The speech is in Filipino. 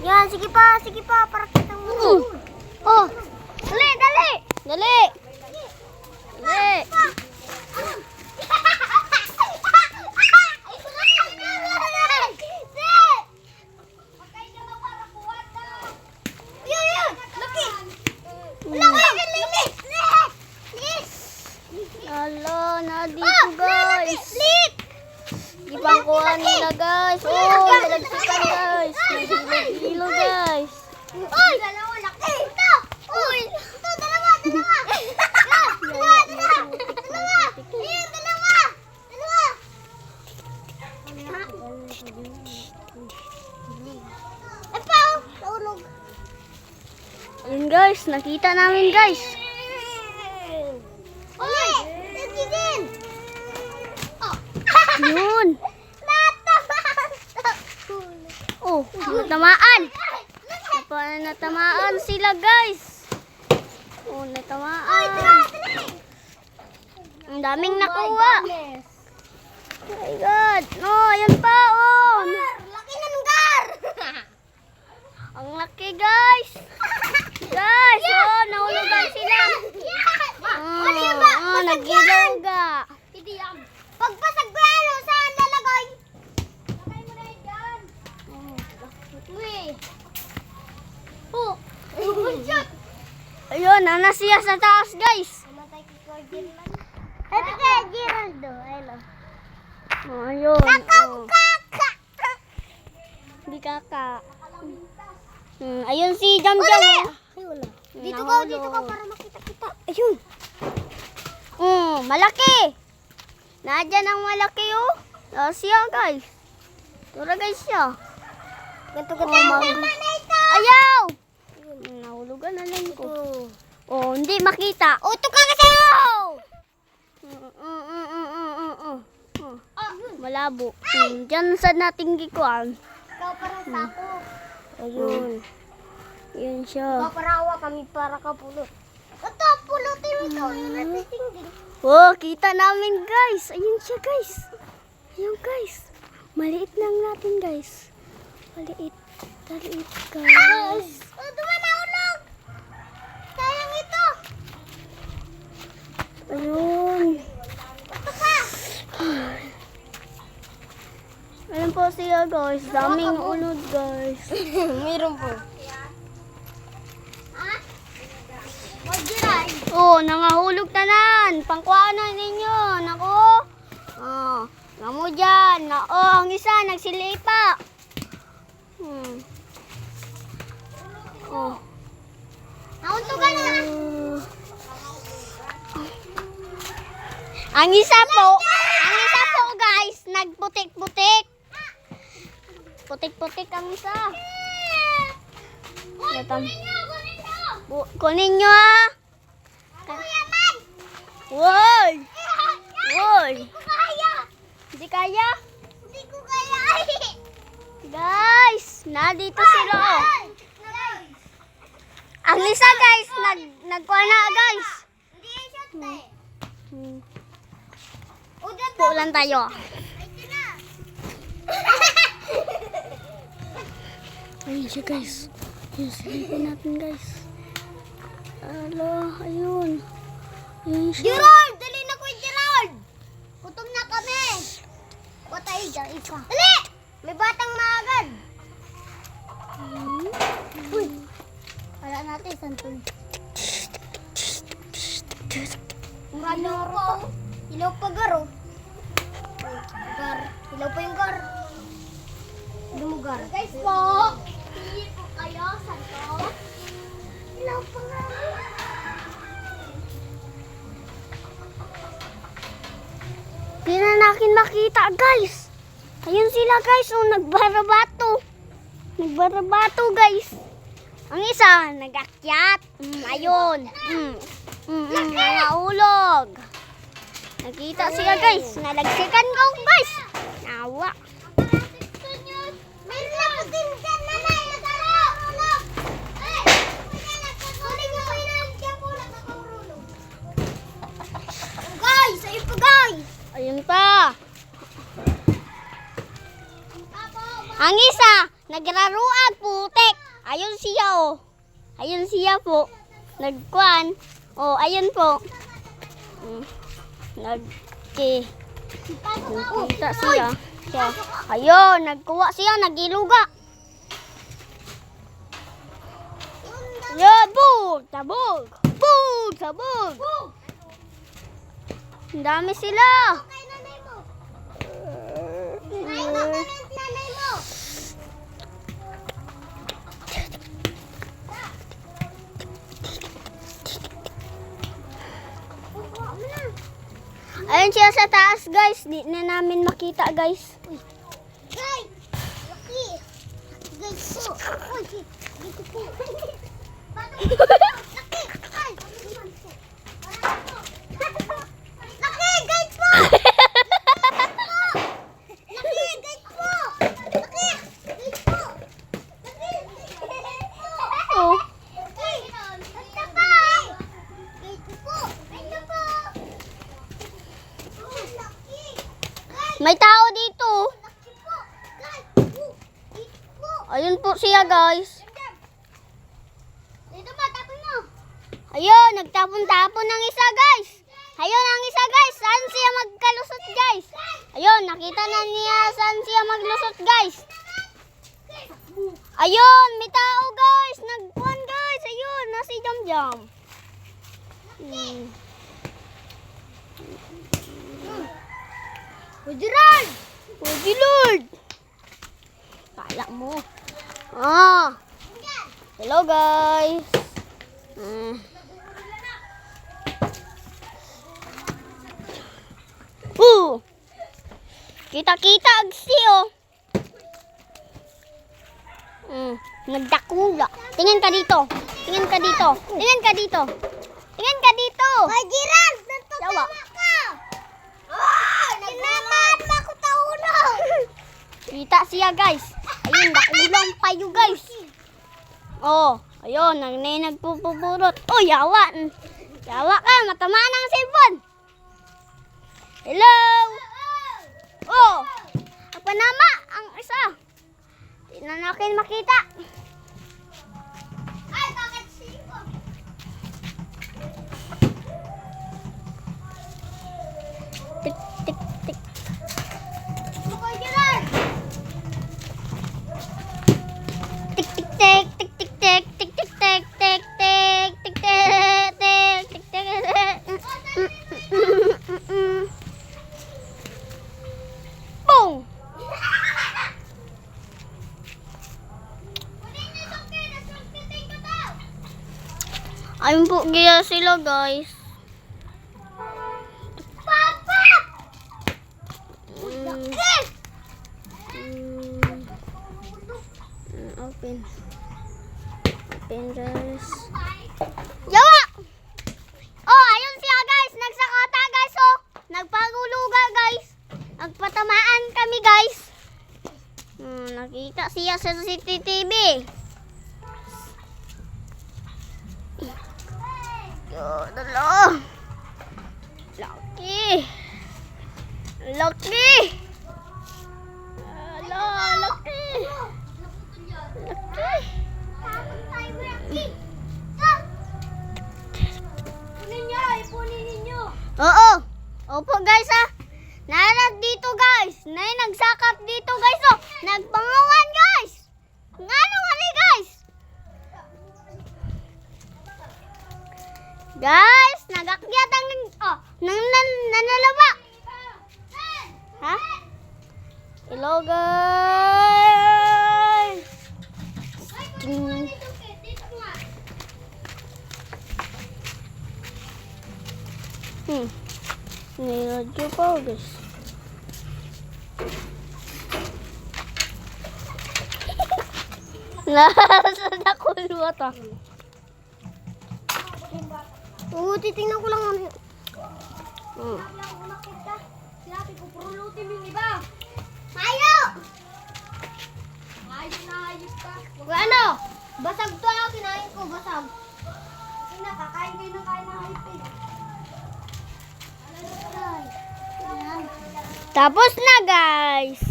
Yan, sige pa, sige pa, para kita mo. Mm. Oh. Dali, dali. Dali. Dali. Hala, na dito guys. Di pang kuha nila guys. Oh, nalagsikan guys. Nagilo guys. Uy! Dalawa laki! Ito! Uy! Ito, dalawa, dalawa! Dalawa, dalawa! Dalawa! Ayun, dalawa! Dalawa! Ito! Naulog. Ayun guys, nakita namin guys. Uy! Sige din! Oh! Yun. Natamaan! Oh, natamaan. Napa, natamaan sila guys. Oh, natamaan. Ang daming nakuha. Oh my God. No, ayan pa. Oh. Laki na ng gar! Ang laki guys. Guys, oh, nahulugan sila. Oh, Ano yun ba? oh, nagilaga. Hindi yan. Pagpasag ko yan, oh, saan lalagay? Lagay mo na yan dyan. Uy. Oh. Good shot. Ayun, nana siya sa taas guys. Namatay kay Cordial man. Ito kaya Geraldo. Ayun. Oh, ayun. Oh. Kaka! Hindi kaka. Hmm, ayun si Jam Jam. Ay, oh. wala. Dito ka, dito ka para makita kita. Ayun. Oh, malaki. Nadyan ang malaki oh. Oh, siya guys. Tura guys siya. Ganto ganto. Oh, Ayaw! Nahulugan na lang ko. Oh, hindi makita. Oh, ito ka kasi! Oh, Malabo. Hmm, Diyan sa nating gikuan. Ikaw parang sako. Ayun. Yun siya. Paparawa kami para kapulot. Ito, pulutin mo ito. Natising din. Oh, kita namin guys. Ayun siya guys. Ayun guys. Maliit lang natin guys. Maliit. Maliit guys. Oh, duman na ulog. Sayang ito. Ayun. Ayun po siya guys. Daming unod guys. Meron po. Oh, nangahulog tanan. Pangkuhaan na ninyo. Nako. Oh, namo dyan. Na, oh, ang isa nagsilipa. Hmm. Oh. Naunto ka na. Ang isa po, ang isa po guys, nagputik-putik. Putik-putik ang isa. Natam- kunin nyo, kunin nyo. Bu- kunin nyo ah. Woy! Woy! Hindi ko kaya. Hindi kaya? Hindi ko kaya. Guys, nandito sila oh. Ang isa guys, nag nagkuha na guys. Hindi yan shot Hmm. Lang tayo. Ayun siya guys. Ayun, silipin natin guys. Alo, ayun. Ayun siya. Gerald! Dali na kuya Gerald! Gutom na kami! Patay dyan, isa. Dali! May batang maagad! Uy! Wala natin, santol. Ilaw pa. Ilaw pa, garo. Ilaw pa yung gar. Dumugar. Guys po! Hindi po kayo, santo. Ilaw pa nga. Di na natin makita guys. Ayun sila guys, oh, nagbarabato. Nagbarabato guys. Ang isa, nagakyat. Mm, ayun. Mm, mm, mm, nahulog. Nakita sila guys. Nalagsikan ko guys ginawa. Ayun pa. Ang isa, nagraruan putek. Ayun siya oh. Ayun siya po. Nagkuan. Oh, ayun po. Mm. Nag... Okay. Punta siya siya. Ayun, nagkuha siya, nagiluga. Yeah, bug! Sabog! Bug! Sabog! Ang dami sila. Kay nanay mo. Kinain mo Ayun siya sa taas, guys. Di na namin makita, guys. Guys! Laki! Guys po! Uy! Dito po! Laki! Ay! Laki! Guys po! Laki! Guys po! Laki! Guys po! Laki! Oh. Laki! Basta pa! Guys po! Basta po! Oh, laki! Guys! May tao dito. Laki po! Guys! Oh, Dito po! Ayun po siya, guys. Dito ba? Tapon mo! Ayun, nagtapon-tapon ng isa, guys. Ayun ang isa, guys. Saan siya magkalusot, guys? Ayun, nakita na niya saan siya maglusot, guys. Ayun, may tao, guys. Nagpuan, guys. Ayun, nasi jam-jam. Hmm. Bujuran! Pwede, Lord. Kala mo. Ah. Hello, guys. Hmm. Uh. Kita-kita agsi, oh. Hmm. Nagdakula. Tingin ka dito. Tingin ka dito. Tingin ka dito. Tingin ka dito. Bujuran! Yawa. ka! Ah! Tinamaan mo ako taunong! Kita siya, guys. Ayun, nakulang yun, guys. Oh, ayun, nang nagpupupurot. Oh, yawa. Yawa ka, matamaan ang cellphone. Hello? Oh, ang panama, ang isa. Di na nakin makita. Sila guys. Papa! Mm, mm, open. Open guys. Yawa! Oh, ayun siya guys. Nagsakata guys oh. Nagpaguluga guys. Nagpatamaan kami guys. Hmm, nakita siya sa CCTV. Laki. Laki. Guys, nagakyat ang oh, nang nan, nanalaba. Ha? Hello guys. Ting- Hmm. Niradyo pa guys. Nasa na kulwa to. Oo, titingnan ko lang. Hmm. Sinabi ko, purulutin yung iba. Tayo! Ayos na ayos ka. ano? Basag to ah, kinain ko, basag. Kasi na, kakain kayo ng kain ng high Tapos na guys.